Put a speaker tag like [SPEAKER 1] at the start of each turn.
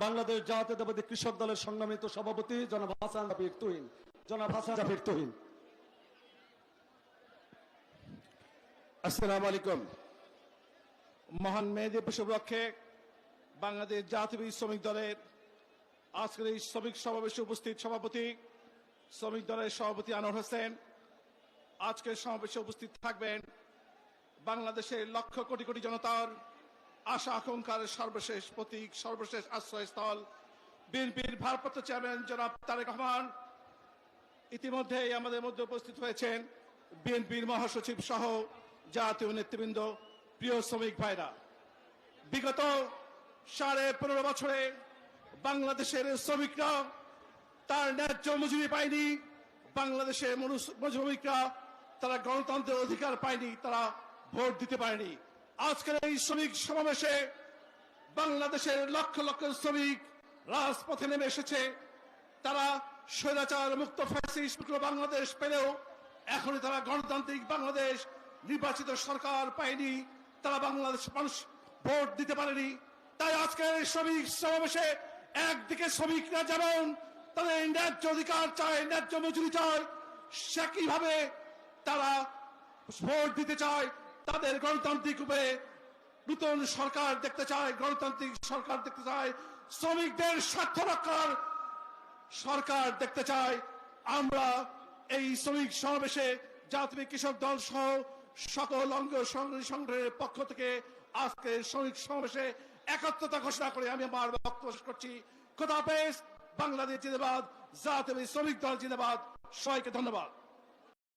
[SPEAKER 1] বাংলাদেশ
[SPEAKER 2] মহান বাংলাদেশ জাতীয় শ্রমিক দলের আজকের এই শ্রমিক সমাবেশে উপস্থিত সভাপতি, শ্রমিক দলের সভাপতি আনোয়ার হোসেন। আজকের সমাবেশে উপস্থিত থাকবেন বাংলাদেশের লক্ষ কোটি কোটি জনতার আশা আকাঙ্ক্ষার সর্বশেষ প্রতীক, সর্বশেষ আশ্রয়স্থল। বিএনপির ভারপ্রাপ্ত চেয়ারম্যান জনাব তারেক রহমান ইতিমধ্যেই আমাদের মধ্যে উপস্থিত হয়েছেন। বিএনপির মহাসচিব সহ জাতীয় নেতৃবৃন্দ, প্রিয় শ্রমিক ভাইরা। বিগত সাড়ে পনেরো বছরে বাংলাদেশের শ্রমিকরা তার ন্যায্য মজুরি পায়নি। বাংলাদেশের শ্রমিকরা তারা গণতন্ত্রের অধিকার পায়নি, তারা ভোট দিতে পারেনি। আজকের এই শ্রমিক সমাবেশে বাংলাদেশের লক্ষ লক্ষ শ্রমিক রাজপথে নেমে এসেছে। তারা স্বৈরাচার মুক্ত ফ্যাসিস্ট বাংলাদেশ পেলেও এখনই তারা গণতান্ত্রিক বাংলাদেশ নির্বাচিত সরকার পায়নি। তারা বাংলাদেশ মানুষ ভোট দিতে পারেনি। তাই আজকের এই শ্রমিক সমাবেশে একদিকে শ্রমিকরা যেমন তাদের ন্যায্য অধিকার চায়, ন্যায্য মজুরি চায় সেকইভাবে তারা ভোট দিতে চায় তাদের গণতান্ত্রিক রূপে নূতন সরকার দেখতে চায়, গণতান্ত্রিক সরকার দেখতে চায়, শ্রমিকদের স্বার্থ রক্ষার সরকার দেখতে চায়। আমরা এই শ্রমিক সমাবেশে জাতীয় কৃষক দল সহ সকল অঙ্গ সংগঠন সংগঠনের পক্ষ থেকে আজকে শ্রমিক সমাবেশে একাত্মতা ঘোষণা করে আমি আমার বক্তব্য করছি। খোদাফেজ বাংলাদেশ জিন্দাবাদ, জাতীয় শ্রমিক দল জিন্দাবাদ। সবাইকে ধন্যবাদ।